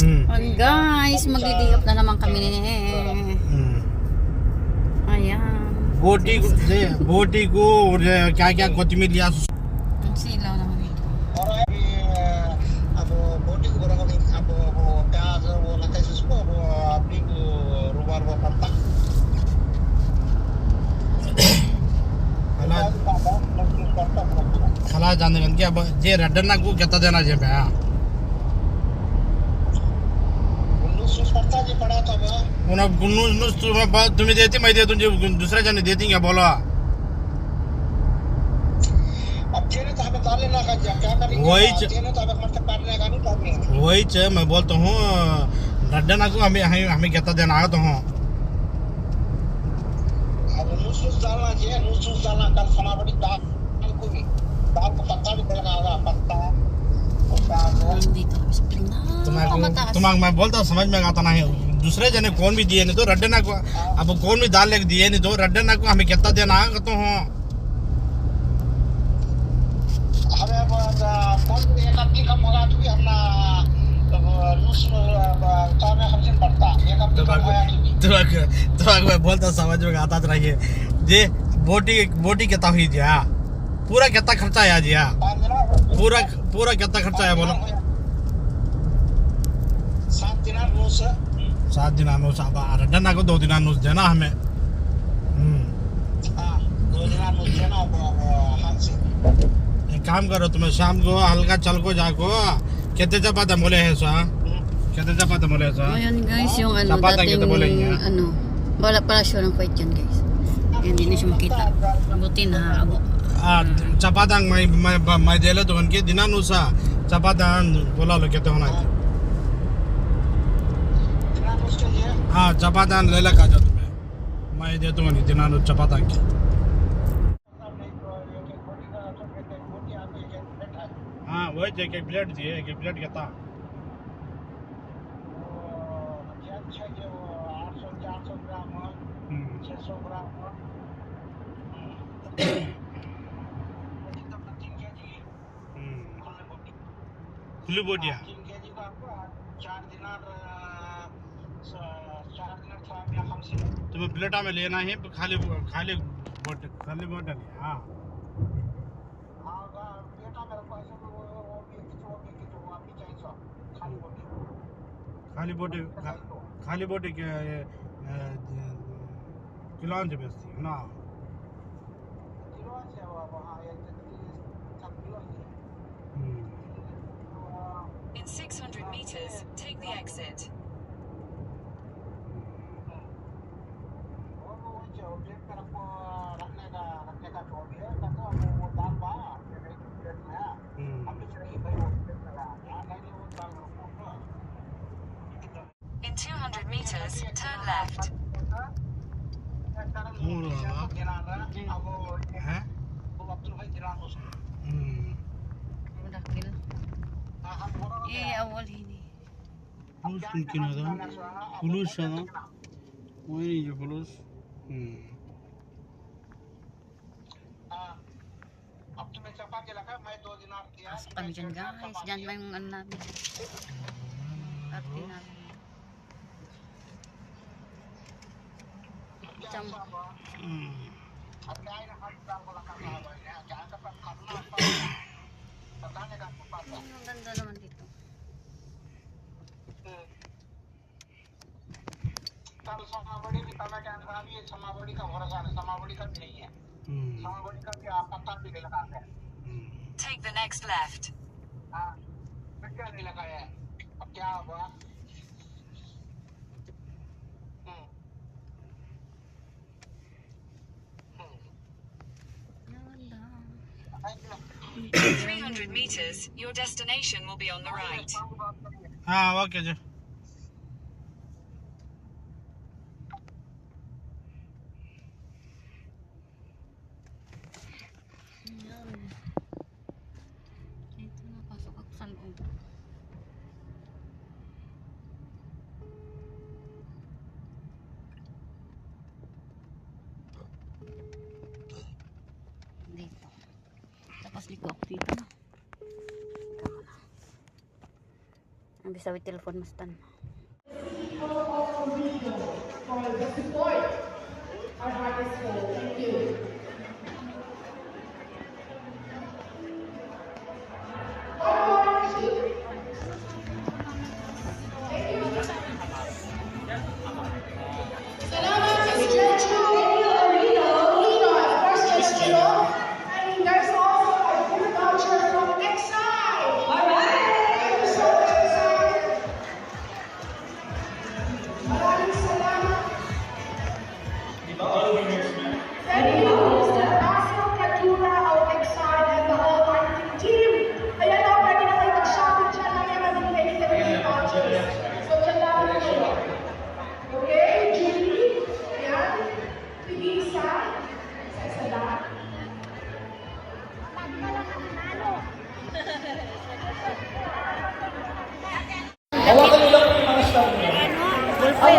Mm. Guys, magliligap na naman kami. Mm. Ayan. Boti ko, boti ko, Kaya kaya kotimir liya. Ang silaw naman dito. खला जाने के अब जे रडना को कितना देना जे भैया जेने तो हमें मतलब काटने का नहीं करने वही च मैं बोलता हूँ रड्डना को हमें हमें हमें कितना देना आता हूँ। अब नूस नूस डालना चाहिए नूस नूस डालना कल समापड़ी दाल को भी दाल को पत्ता भी डलना होगा पत्ता तुम्हारे मैं बोलता समझ में आता नहीं दूसरे जने कौन भी दिए नहीं तो रड्डे ना को अब कौन भी दाल लेके दिए नहीं तो रड्डे ना को हमें कितना देना आगे तो हो। अरे अब कौन ये कब की कब होगा तू भी हमने तब रूस में तो तो तो मैं बोलता समझ में आता तो रहिए जे बोटी बोटी कितना हुई जी हाँ? पूरा कितना खर्चा है जी हाँ। पूरा पूरा कितना खर्चा है बोलो। सात दिन नूस सात दिन अब रड्डना को दो दिन अनुस देना हमें। हम्म। हाँ दो दिन नूस देना हाथ से। एक काम करो तुम्हें शाम को हल्का चल को जाको कितने चपाते मोले है सा? कितने चपाते मोले है सा? Ayan guys, yung ano, Sapatan dating, kita bola niya. ano, wala pala siya ng fight yan guys. Yan, hindi na siya makita. Buti na, abo. ಚಪಾತಾಂಗ್ ಮೈ ಮೈ ಮೈದೆಲ್ಲ ತೊಗೊಂಡ್ಕೆ ದಿನಾನು ಸಹ ಚಪಾತ ಬೊಲಾಲಕ್ಕೆ ತೊಗೊಂಡಾಯ್ತು हाँ चपाता ले लगा था तुम्हें मैं दे तो नहीं दिना चपाता की हाँ वही एक एक प्लेट दिए एक एक प्लेट के था छः खुली बोटिया तुम्हें प्लेटा में लेना है खाली खाली बोट खाली बोट नहीं हाँ। खाली बोटे खाली बोटे के किलो से बेचती है ना? हम्म In 600 meters, take the exit. मुमकिन होता फुलूस वही नहीं जो फुलूस Mas panjang guys, jangan lang ang nabi. Arti nabi. Jam. Ang ganda naman dito. Hmm. कल समावड़ी की तमें क्या खराब है समावड़ी का भरोसा नहीं समावड़ी का भी नहीं है हम्म समावड़ी का भी आप पत्ता भी नहीं लगाते हैं हम्म Take the next left. हाँ फिर क्या नहीं लगाया है अब क्या हुआ हम्म, Wala. ऐसे In 300 meters, your destination will be on the right. हाँ ओके जी Tapos liko ako dito. Ito mo na. Ang bisawi telepon mas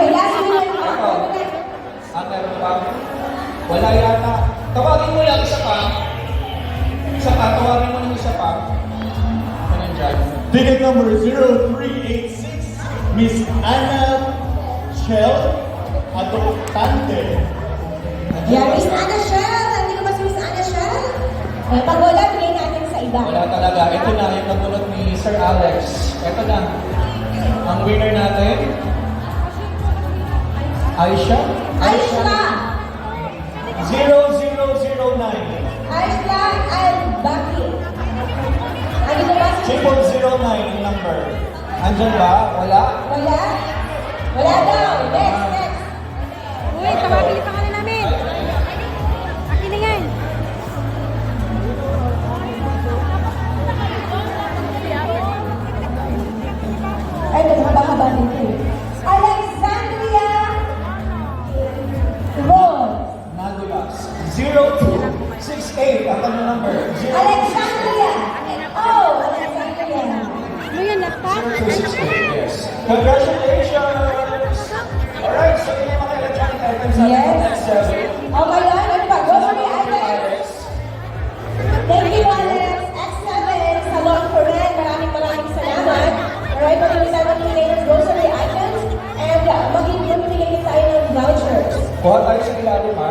Okay, last minute pa. Ah, meron pa? Wala yata. Tawagin mo lang isa pa. Isa pa, tawagin mo ng isa pa. Ako nandyan. Ticket number 0386, Miss Anna Shell Adoptante. Yeah, Miss Anna Shell. Hindi ko ba si Miss Anna Shell? Eh, pag wala, bigay natin sa iba. Wala talaga. Ito na, yung nabunot ni Sir Alex. Ito na. Ang winner natin. Aisha? Aisla! 0009. Aisla and Baki. Ano ko ba? si- Triple zero nine yung number. Andyan ba? Wala? Wala? Wala daw. Next, next. Ilalim ha.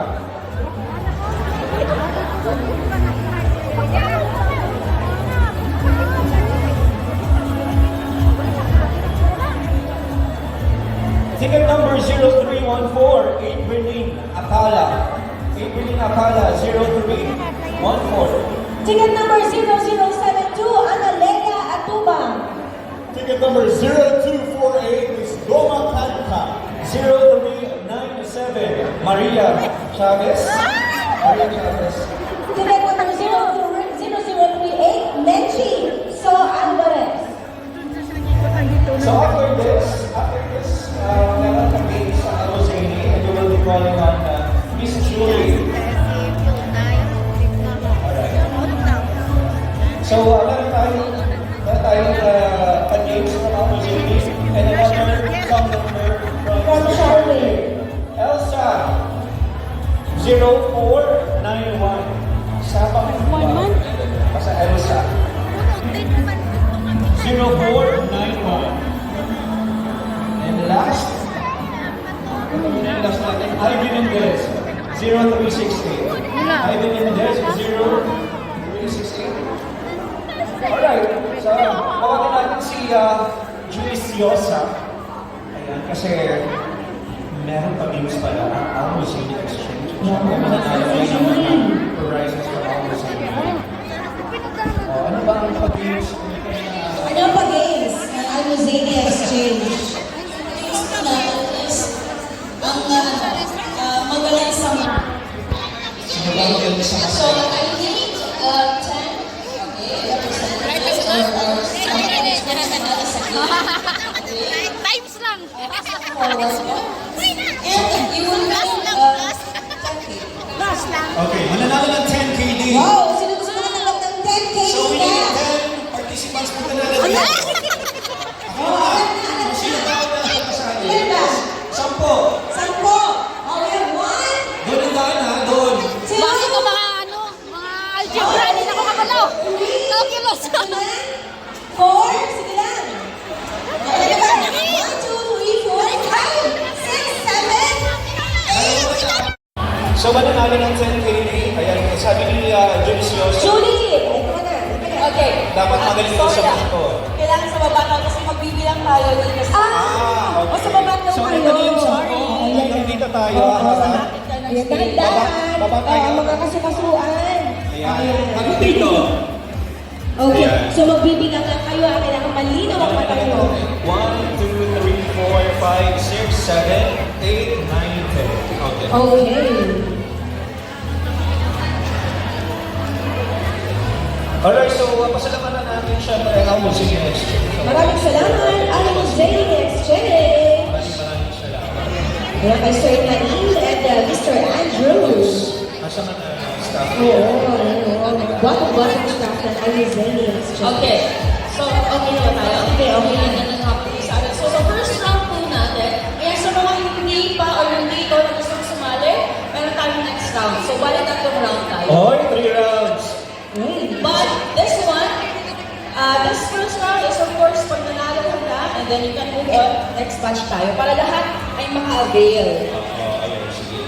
Ticket number 0314, Adrian Akala. Adrian Akala, 0314. Ticket number 0072, Analea Atubang. Ticket number 0248 is Goma Kanta. 0397, Maria Chavez. Maria Chavez. Ticket number 0038, Menchi So Alvarez. So after this, after this, uh, meron kami sa Rosini and you will be calling on uh, Miss Julie. Deus. Nakilos ako. Four? Sige lang. So, mananalo ng 10K Ayan, sabi ni uh, Jules Yos. Julie! Okay. Dapat ah, magaling ah. ko siya dito. Kailangan sa baba ka kasi magbibilang tayo dito. Ah! ah o sa baba daw So, ito kayo. na yung sako. Ayan. Nandito tayo. Oo. Ayan, dahan-dahan. Baba- baba mga kasukasuan. Ayan. Hanggang dito. Okay, Ayan. so magbibilang lang kayo. ah, Kailangan malinaw ang mata nyo. 1, 2, 3, 4, 5, 6, 7, 8, 9, 10. Okay. Okay. Alright, so uh, pasalamatan natin syempre ang music exchange. Maraming salamat, Aling Zane Exchange. maraming maraming salamat. Ayan kay Sir Nail and uh, Mr. Andrews. Asa man ang Oo, oo. Bottom-bottom staff ng Aling Zane Exchange. Okay. So, okay na tayo? Okay, okay. Yan ang sa atin. So, sa first round po natin, kaya sa mga hindi pa or hindi ko na gusto sumali, meron tayong next round. So, bali tatlong round tayo. Oy, three rounds. But this one, uh, this first round is of course pag nanalo ka na, and then you can move on, next batch tayo, para lahat ay maka-avail. Oo, ayun, sige.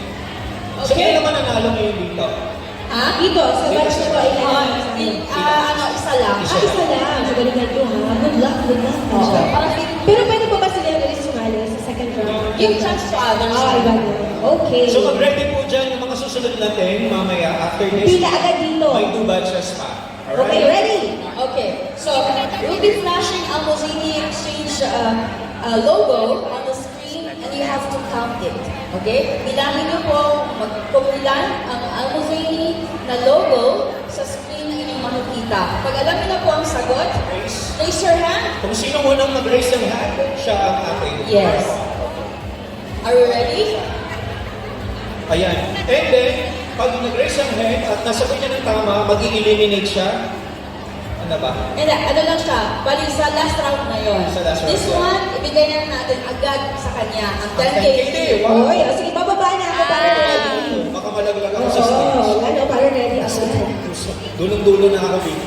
Okay. Sige naman nanalo ngayon dito. Ha? Dito, sa batch na to, Ah, ilan? in- ah, ano, isa lang. Ah, isa lang. So, galingan nyo ha. Good luck, good luck. Oo. Para Pero pwede pa ba sila ulit sumali sa second round? give chance to others. Ah, iba. Okay. So mag-ready po dyan yung mga susunod natin mamaya after this. Pila agad dito. May two batches pa. Okay, Alright? ready? Okay, so we'll be flashing Almozini Exchange uh, uh, logo have to count it. Okay? Bilangin niyo po kung ilan ang Almozini na logo sa screen na inyong makikita. Pag alam niyo na po ang sagot, Raise. raise your hand. Kung sino munang mag-raise ng hand, siya ang ating. Yes. Are you ready? Ayan. And then, pag nag-raise ang hand at nasagot niya ng tama, mag-i-eliminate siya. Ano ba? And uh, ano lang siya, bali sa last round na yon. Sa last round, This yeah. one, ibigay na natin agad sa kanya ang 10K. 10K. Wow. Oy, oh, sige, bababa na ako para ready. Baka malaglag ako sa Oo, stage. ano, para ready ako. Dulong-dulo na ako dito.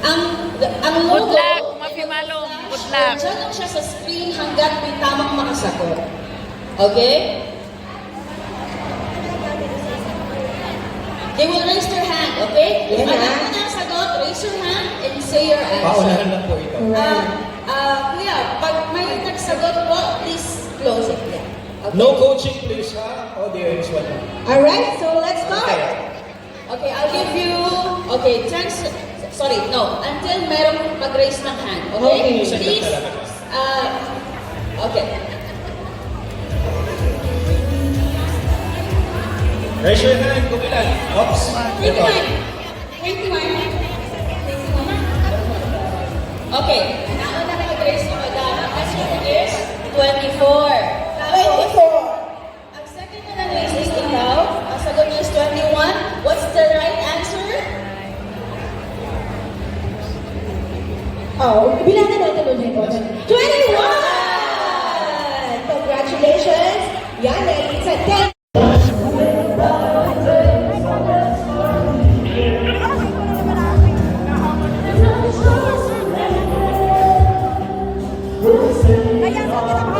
Ang ang logo, Good luck, Malong. Good luck. Diyan lang siya sa screen hanggat may tamang makasagot. Okay? They will raise their hand, okay? Yan na. mo na ang sagot, raise your hand and say your Paunahan answer. lang po ito. Ah, ah, kuya, pag may nagsagot po, please close it. Yeah. Okay? No coaching please ha? Is one. Alright, so let's start. Okay, I'll give you, okay, 10, se- sorry, no, until merong mag-raise ng hand, okay? Okay. Please, uh, okay. Raise your hand kung ilan. Oops. 21. Ito. Okay, nauna na mag-raise ni Madam. Ang answer is 24. Tapos, ang second na na-raise is ikaw. Ang sagot niya is 21. What's the right answer? Oh, bilangan natin ulit. 21! favor.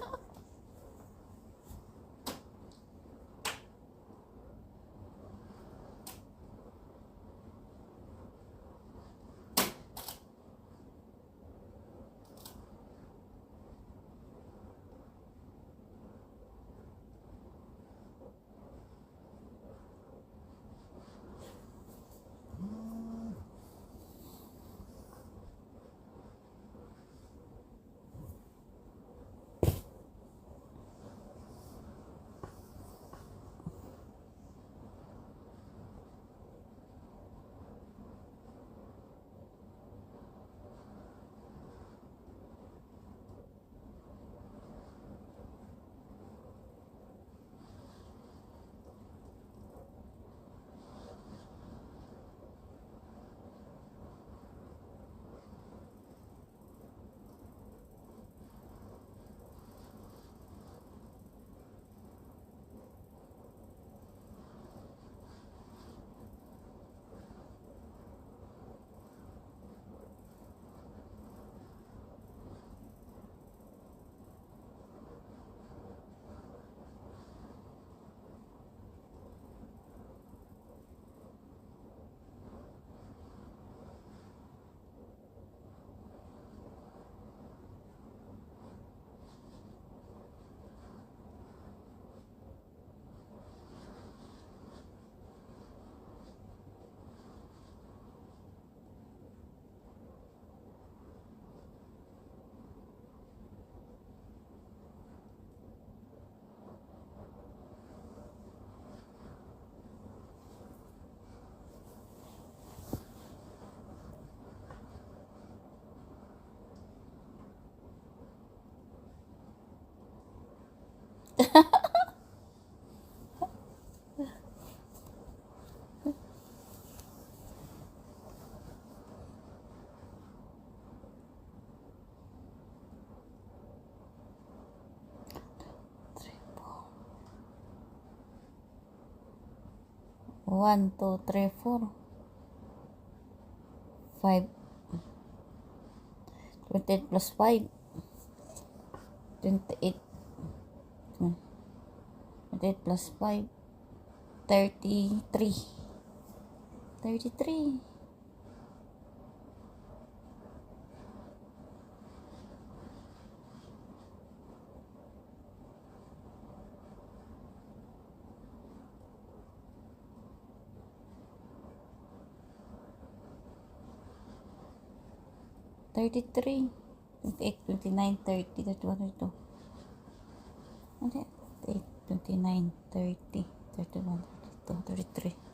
One, two, three, four, five, 28 plus 5 28 Twenty-eight plus five. Thirty-three. Thirty-three. Thirty-three. Twenty-eight, twenty-nine, thirty, thirty-one, thirty-two. Ano yan? Thirty-eight, twenty-nine, thirty, thirty-one, thirty-two, thirty-three.